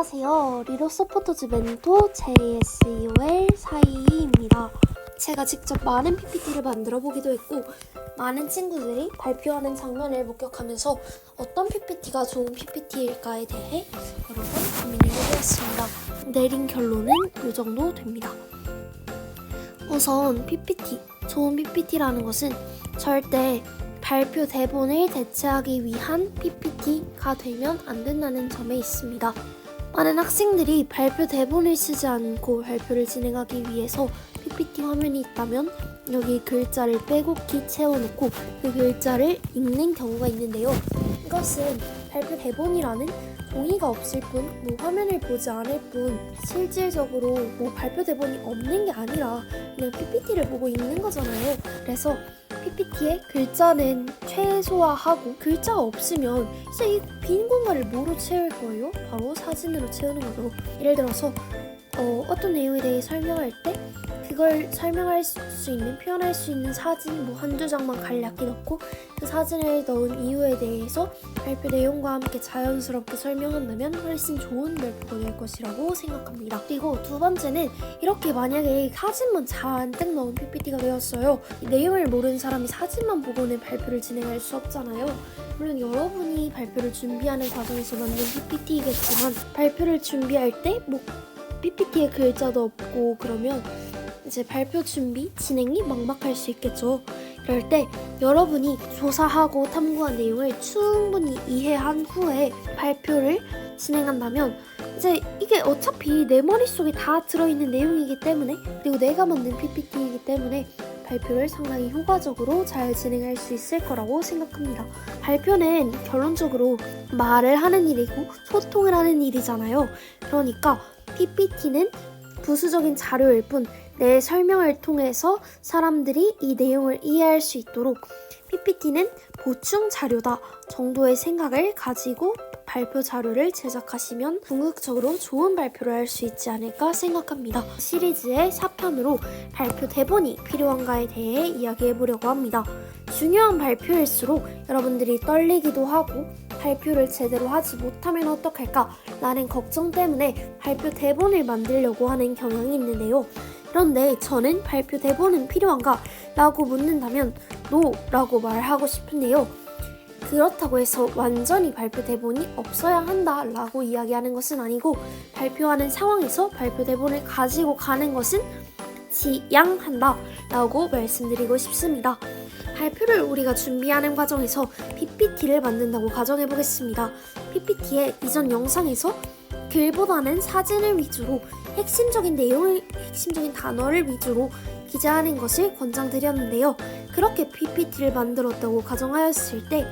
안녕하세요. 리로 서포터즈 멘토 JSEOL 사이입니다. 제가 직접 많은 PPT를 만들어 보기도 했고 많은 친구들이 발표하는 장면을 목격하면서 어떤 PPT가 좋은 PPT일까에 대해 여러 번 고민을 해보았습니다. 내린 결론은 이 정도 됩니다. 우선 PPT, 좋은 PPT라는 것은 절대 발표 대본을 대체하기 위한 PPT가 되면 안 된다는 점에 있습니다. 많은 학생들이 발표 대본을 쓰지 않고 발표를 진행하기 위해서 PPT 화면이 있다면 여기 글자를 빼곡히 채워놓고 그 글자를 읽는 경우가 있는데요. 이것은 발표 대본이라는 종이가 없을 뿐, 뭐 화면을 보지 않을 뿐, 실질적으로 뭐 발표 대본이 없는 게 아니라 그냥 PPT를 보고 읽는 거잖아요. 그래서 PPT에 글자는 최소화하고 글자가 없으면 이제 이 빈 공간을 뭐로 채울 거예요? 바로 사진으로 채우는 거죠. 예를 들어서 어, 어떤 내용에 대해 설명할 때 그걸 설명할 수 있는 표현할 수 있는 사진 뭐 한두 장만 간략히 넣고 그 사진을 넣은 이유에 대해서 발표 내용과 함께 자연스럽게 설명한다면 훨씬 좋은 발표가 될 것이라고 생각합니다. 그리고 두 번째는 이렇게 만약에 사진만 잔뜩 넣은 PPT가 되었어요. 이 내용을 모르는 사람이 사진만 보고는 발표를 진행할 수 없잖아요. 물론 여러분이 발표를 준비하는 과정에서 만든 PPT이겠지만 발표를 준비할 때뭐 PPT에 글자도 없고 그러면 이제 발표 준비 진행이 막막할 수 있겠죠. 그럴 때 여러분이 조사하고 탐구한 내용을 충분히 이해한 후에 발표를 진행한다면 이제 이게 어차피 내 머릿속에 다 들어있는 내용이기 때문에 그리고 내가 만든 PPT이기 때문에 발표를 상당히 효과적으로 잘 진행할 수 있을 거라고 생각합니다. 발표는 결론적으로 말을 하는 일이고 소통을 하는 일이잖아요. 그러니까 PPT는 부수적인 자료일 뿐 내 설명을 통해서 사람들이 이 내용을 이해할 수 있도록 PPT는 보충 자료다 정도의 생각을 가지고 발표 자료를 제작하시면 궁극적으로 좋은 발표를 할 수 있지 않을까 생각합니다. 시리즈의 4편으로 발표 대본이 필요한가에 대해 이야기해 보려고 합니다. 중요한 발표일수록 여러분들이 떨리기도 하고 발표를 제대로 하지 못하면 어떡할까 라는 걱정 때문에 발표 대본을 만들려고 하는 경향이 있는데요. 그런데 저는 발표 대본은 필요한가? 라고 묻는다면 NO! 라고 말하고 싶은데요. 그렇다고 해서 완전히 발표 대본이 없어야 한다 라고 이야기하는 것은 아니고 발표하는 상황에서 발표 대본을 가지고 가는 것은 지양한다 라고 말씀드리고 싶습니다. 발표를 우리가 준비하는 과정에서 PPT를 만든다고 가정해 보겠습니다. PPT의 이전 영상에서 글보다는 사진을 위주로 핵심적인 내용을 핵심적인 단어를 위주로 기재하는 것을 권장드렸는데요. 그렇게 PPT를 만들었다고 가정하였을 때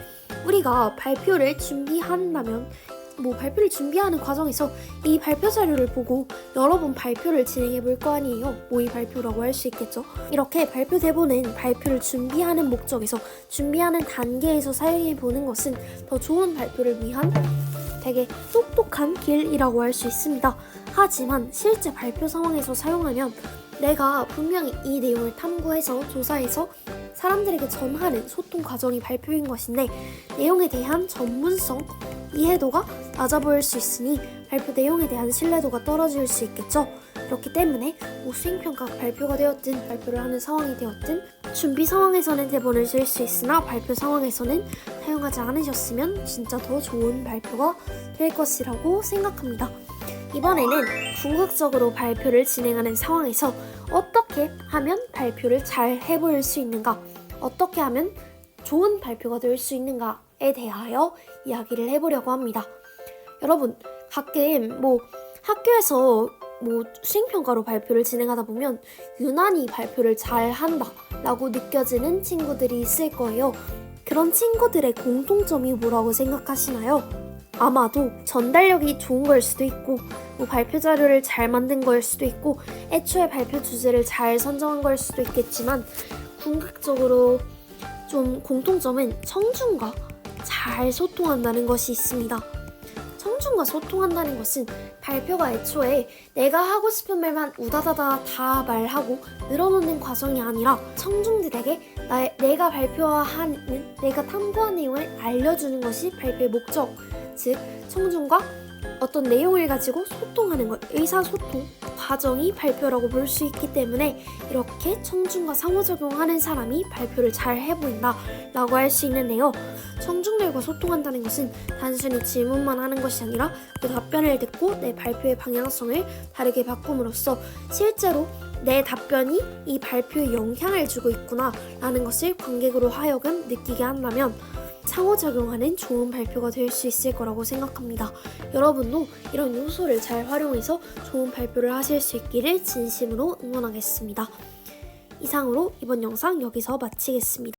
우리가 발표를 준비한다면 뭐 발표를 준비하는 과정에서 이 발표 자료를 보고 여러 번 발표를 진행해 볼 거 아니에요. 모의 발표라고 할 수 있겠죠. 이렇게 발표 대본은 발표를 준비하는 목적에서 준비하는 단계에서 사용해 보는 것은 더 좋은 발표를 위한 되게 똑똑한 길이라고 할 수 있습니다. 하지만 실제 발표 상황에서 사용하면 내가 분명히 이 내용을 탐구해서 조사해서 사람들에게 전하는 소통 과정이 발표인 것인데 내용에 대한 전문성, 이해도가 낮아 보일 수 있으니 발표 내용에 대한 신뢰도가 떨어질 수 있겠죠. 그렇기 때문에 뭐 수행평가 발표가 되었든 발표를 하는 상황이 되었든 준비 상황에서는 대본을 쓸 수 있으나 발표 상황에서는 사용하지 않으셨으면 진짜 더 좋은 발표가 될 것이라고 생각합니다. 이번에는 궁극적으로 발표를 진행하는 상황에서 어떻게 하면 발표를 잘 해볼 수 있는가, 어떻게 하면 좋은 발표가 될 수 있는가에 대하여 이야기를 해보려고 합니다. 여러분, 가끔 뭐 학교에서 뭐 수행평가로 발표를 진행하다 보면 유난히 발표를 잘 한다 라고 느껴지는 친구들이 있을 거예요. 그런 친구들의 공통점이 뭐라고 생각하시나요? 아마도 전달력이 좋은 걸 수도 있고 뭐 발표 자료를 잘 만든 걸 수도 있고 애초에 발표 주제를 잘 선정한 걸 수도 있겠지만 궁극적으로 좀 공통점은 청중과 잘 소통한다는 것이 있습니다. 청중과 소통한다는 것은 발표가 애초에 내가 하고 싶은 말만 우다다다 다 말하고 늘어놓는 과정이 아니라 청중들에게 나, 내가 발표하는 내가 탐구한 내용을 알려주는 것이 발표의 목적 즉 청중과 어떤 내용을 가지고 소통하는 것, 의사소통 과정이 발표라고 볼 수 있기 때문에 이렇게 청중과 상호작용하는 사람이 발표를 잘 해보인다 라고 할 수 있는데요. 청중들과 소통한다는 것은 단순히 질문만 하는 것이 아니라 그 답변을 듣고 내 발표의 방향성을 다르게 바꿈으로써 실제로 내 답변이 이 발표에 영향을 주고 있구나 라는 것을 관객으로 하여금 느끼게 한다면 상호작용하는 좋은 발표가 될 수 있을 거라고 생각합니다. 여러분도 이런 요소를 잘 활용해서 좋은 발표를 하실 수 있기를 진심으로 응원하겠습니다. 이상으로 이번 영상 여기서 마치겠습니다.